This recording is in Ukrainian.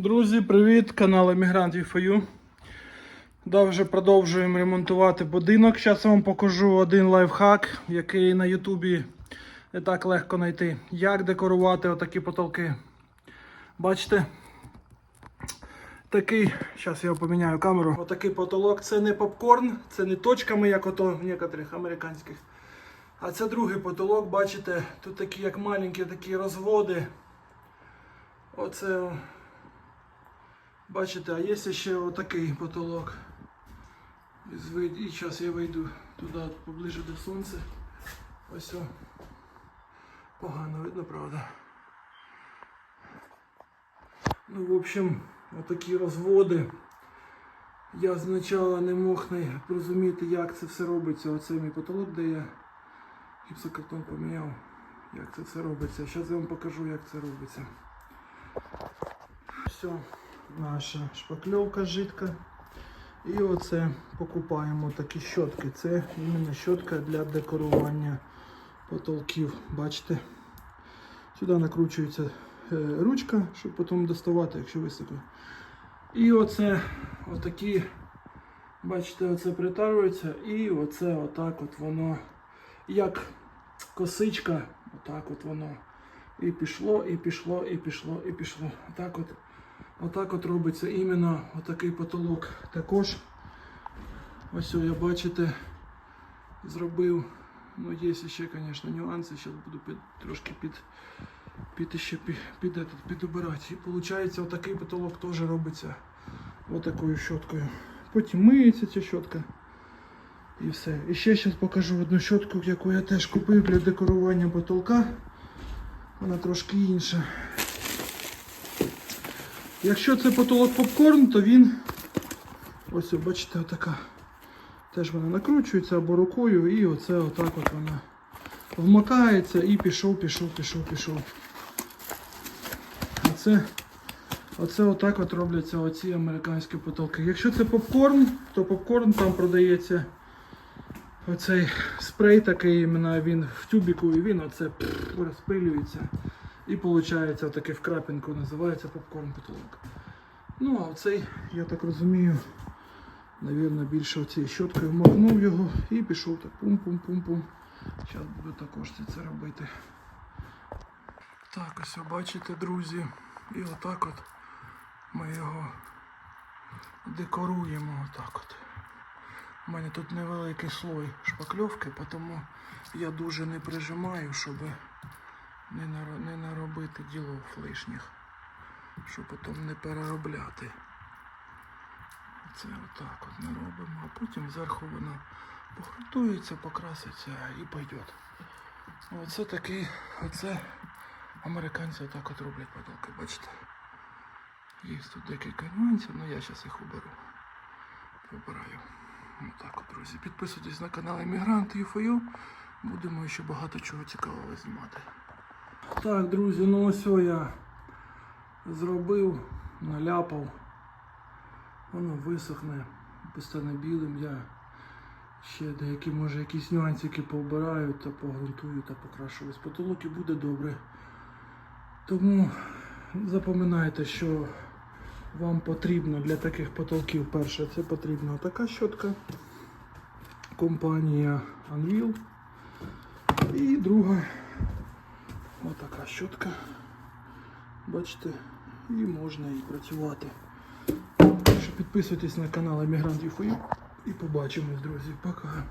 Друзі, привіт! Канал Емігрант Віфою. Да, вже продовжуємо ремонтувати будинок. Зараз я вам покажу один лайфхак, який на Ютубі не так легко знайти. Як декорувати отакі потолки. Бачите? Такий, зараз я поміняю камеру. Отакий потолок. Це не попкорн, це не точками, як ото в некоторих американських. А це другий потолок, бачите, тут такі як маленькі такі розводи. Оце Бачите, а є ще отакий потолок. І зараз я вийду туди поближе до сонця. Ось о. Погано видно, правда. Ну, в общем, отакі розводи. Я спочатку не мог не зрозуміти, як це все робиться. Оце мій потолок, де я гіпсокартон поміняв. Як це все робиться. Зараз я вам покажу, як це робиться. Все, наша шпакльовка жидка. І оце покупаємо такі щотки. Це іменно щотка для декорування потолків. Бачите? Сюди накручується е, ручка, щоб потім доставати, якщо високо. І оце отакі, бачите, оце притарюється і оце отак от воно, як косичка, отак от воно. І пішло, і пішло, і пішло, і пішло. Отак от, отак от робиться іменно отакий потолок. Також ось я бачите, зробив. Ну, є ще, звісно, нюанси. Зараз буду під, трошки під, під, ще, під, під, этот, підобирати. І виходить, отакий потолок теж робиться отакою щоткою. Потім миється ця щотка. І все. І ще зараз покажу одну щотку, яку я теж купив для декорування потолка. Вона трошки інша. Якщо це потолок попкорн, то він ось бачите, отака. Теж вона накручується або рукою і оце отак от вона вмикається і пішов, пішов, пішов, пішов. Оце, оце отак от робляться оці американські потолки. Якщо це попкорн, то попкорн там продається оцей спрей такий, він в тюбіку, і він оце розпилюється. І виходить таке в крапінку називається попкорн потолок. Ну а оцей, я так розумію, навірно, більше оцією щоткою вмокнув його і пішов так пум-пум-пум-пум. Зараз буду також це, робити. Так, ось бачите, друзі. І отак от ми його декоруємо. Отак от. У мене тут невеликий слой шпакльовки, тому я дуже не прижимаю, щоб не, не наробити ділов лишніх, щоб потім не переробляти. Це отак от ми робимо, а потім зверху воно похрутується, покраситься і пойде. Оце такий, оце американці отак от роблять потолки, бачите. Є тут декілька нюансів, але я зараз їх уберу. Вибираю. Отак от, друзі. Підписуйтесь на канал Емігрант ЮФОЮ. Будемо ще багато чого цікавого знімати. Так, друзі, ну ось я зробив, наляпав. Воно висохне, постане білим. Я ще деякі, може, якісь нюансики пообираю та погрунтую та покрашу весь потолок і буде добре. Тому запам'ятайте, що вам потрібно для таких потолків перше, це потрібна така щотка. Компанія Unreal. І друга отака щотка. Бачите, і можна і працювати. Підписуйтесь на канал Емігрант UFO і побачимось, друзі. Пока.